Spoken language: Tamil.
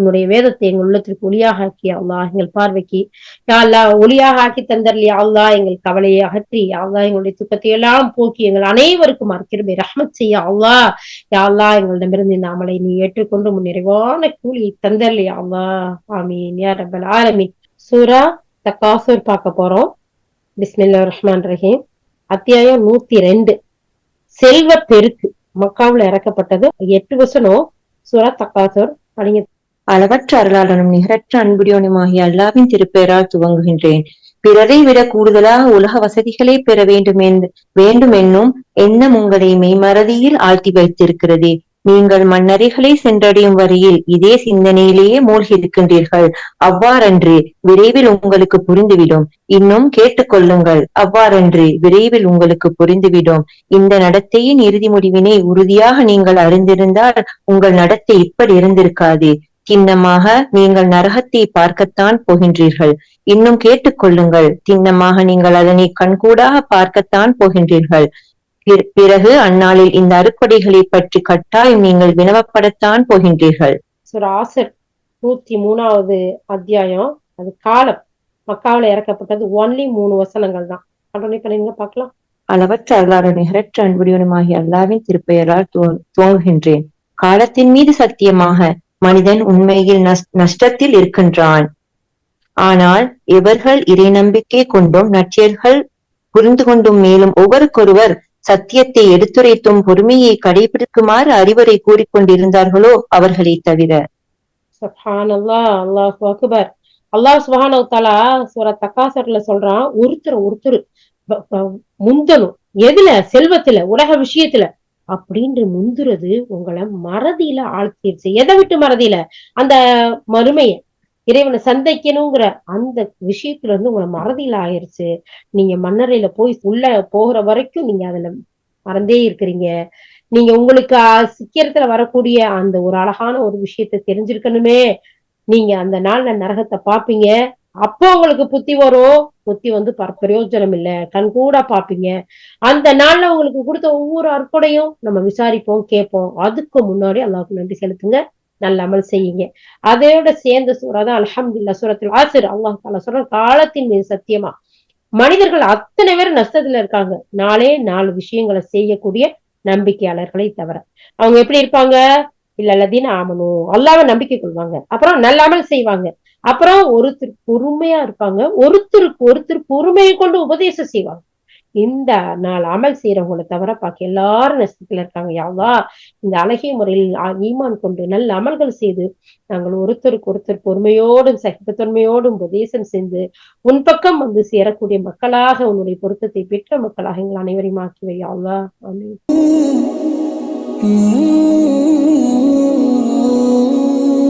உன்னுடைய வேதத்தை எங்கள் உள்ளத்திற்கு ஒளியாக ஆக்கி அல்லா எங்கள் பார்வைக்கு யாழ்லா ஒளியாக ஆக்கி தந்தர்லியா அல்லா எங்கள் கவலையை அகற்றி யாழ்லா எங்களுடைய துக்கத்தை எல்லாம் போக்கி எங்கள் அனைவருக்கும் அற்கிருமை ரஹமத் செய்ய அல்லா யாழ்லா எங்களிடமிருந்து இந்த அமலை நீ ஏற்றுக்கொண்டு உன் நிறைவான கூலியை தந்தர்லியா அல்லா ஆமீன். யார் ரபல் ஆலமீன். சூரா தக்காசூர் பார்க்க போறோம். பிஸ்மில்லா ரஹ்மான் ரஹீம். அத்தியாயம் நூத்தி ரெண்டு செல்வ பெருக்கு. மக்காவில் இறக்கப்பட்டது. எட்டு வசனம். சுரா தக்காசூர். அப்படிங்க அளவற்ற அருளாளனும் நிகரற்ற அன்புடையவனுமாகிய அல்லாவின் திருப்பெயரால் துவங்குகின்றேன். பிறரை விட கூடுதலாக உலக வசதிகளை பெற வேண்டும் வேண்டும் என்னும் எண்ணம் உங்களை மெய்மறதியில் ஆழ்த்தி வைத்திருக்கிறதே. நீங்கள் மன்னரைகளை சென்றடையும் வரையில் இதே சிந்தனையிலேயே மூழ்கியிருக்கின்றீர்கள். அவ்வாறன்று விரைவில் உங்களுக்கு புரிந்துவிடும். இன்னும் கேட்டுக்கொள்ளுங்கள். அவ்வாறன்று விரைவில் உங்களுக்கு புரிந்துவிடும். இந்த நடத்தையின் இறுதி முடிவினை உறுதியாக நீங்கள் அறிந்திருந்தால் உங்கள் நடத்தை இப்படி இருந்திருக்காது. திண்ணமாக நீங்கள் நரகத்தை பார்க்கத்தான் போகின்றீர்கள். இன்னும் கேட்டுக்கொள்ளுங்கள் திண்ணமாக நீங்கள் அதனை கண்கூடாக பார்க்கத்தான் போகின்றீர்கள். பிறகு அந்நாளில் இந்த அறுப்படைகளை பற்றி கட்டாயம் நீங்கள் வினவப்படத்தான் போகின்றீர்கள். ஆசர் நூத்தி மூணாவது அத்தியாயம் அது காலம். மக்காவில இறக்கப்பட்டது ஒன்லி மூணு வசனங்கள் தான். பண்ணுங்க பார்க்கலாம். அளவற்ற அல்லாத நிகரற்ற அன்புடையவனுமாகிய அல்லாவின் திருப்பெயரால் துவங்குகின்றேன். காலத்தின் மீது சத்தியமாக மனிதன் உண்மையில் நஷ்டத்தில் இருக்கின்றான். ஆனால் இவர்கள் இறை நம்பிக்கை கொண்டும் நற்றியர்கள் புரிந்து கொண்டும் மேலும் ஒவ்வொருக்கொருவர் சத்தியத்தை எடுத்துரைத்தும் பொறுமையை கடைபிடிக்குமாறு அறிவுரை கூறிக்கொண்டிருந்தார்களோ அவர்களை தவிர. அல்லாஹ் அக்பர். அல்லாஹ் சுபானோ தாலா சுர தக்காசர்ல சொல்றான் ஒருத்தர் ஒருத்தர் முந்தனும் எதுல செல்வத்துல உலக விஷயத்துல அப்படின்ற முந்துறது உங்களை மறதியில ஆழ்த்திடுச்சு எதை விட்டு மறதியில? அந்த மறுமைய. இறைவனை சந்தைக்கணுங்கிற அந்த விஷயத்துல இருந்து உங்களை மறதியில ஆயிருச்சு. நீங்க மன்னரையில போய் உள்ள போகிற வரைக்கும் நீங்க அதுல மறந்தே இருக்கிறீங்க. நீங்க உங்களுக்கு சிக்கிரத்துல வரக்கூடிய அந்த ஒரு அழகான ஒரு விஷயத்த தெரிஞ்சிருக்கணுமே. நீங்க அந்த நாள்ல நரகத்தை பாப்பீங்க அப்போ உங்களுக்கு புத்தி வரும். புத்தி வந்து பிரயோஜனம் இல்ல. கண் கூட பாப்பீங்க அந்த நாள்ல உங்களுக்கு கொடுத்த ஒவ்வொரு அற்புடையும் நம்ம விசாரிப்போம் கேட்போம். அதுக்கு முன்னாடி அல்லாவுக்கு நன்றி செலுத்துங்க. நல்ல அமல் செய்யுங்க. அதையோட சேர்ந்த சூறாதான் அலஹம்துல்லா சூரத்தில் ஆசிர். அல்லாஹ் தாலா சொல்ற காலத்தின் மீது சத்தியமா. மனிதர்கள் அத்தனை பேர் நஷ்டத்துல இருக்காங்க. நாளே நாலு விஷயங்களை செய்யக்கூடிய நம்பிக்கையாளர்களை தவிர. அவங்க எப்படி இருப்பாங்க? இல்ல அல்லதீன் ஆமனும் அல்லாவ நம்பிக்கை கொள்வாங்க. அப்புறம் நல்லாமல் செய்வாங்க. அப்புறம் ஒருத்தர் பொறுமையா இருப்பாங்க. ஒருத்தருக்கு ஒருத்தர் பொறுமையை கொண்டு உபதேசம் செய்வாங்க. இந்த நாள் அமல் செய்யறவங்களை தவிர பாக்க எல்லாரும் நஷ்டத்துல இருக்காங்க. யாவா இந்த அழகிய முறையில் ஈமான் கொண்டு நல்ல அமல்கள் செய்து நாங்கள் ஒருத்தருக்கு ஒருத்தர் பொறுமையோடும் சகிப்புத்தன்மையோடும் உபதேசம் செய்து உன் பக்கம் வந்து சேரக்கூடிய மக்களாக உன்னுடைய பொருத்தத்தை பெற்ற மக்களாக எங்கள் அனைவரையும் ஆக்கிவை யாவா அமீன்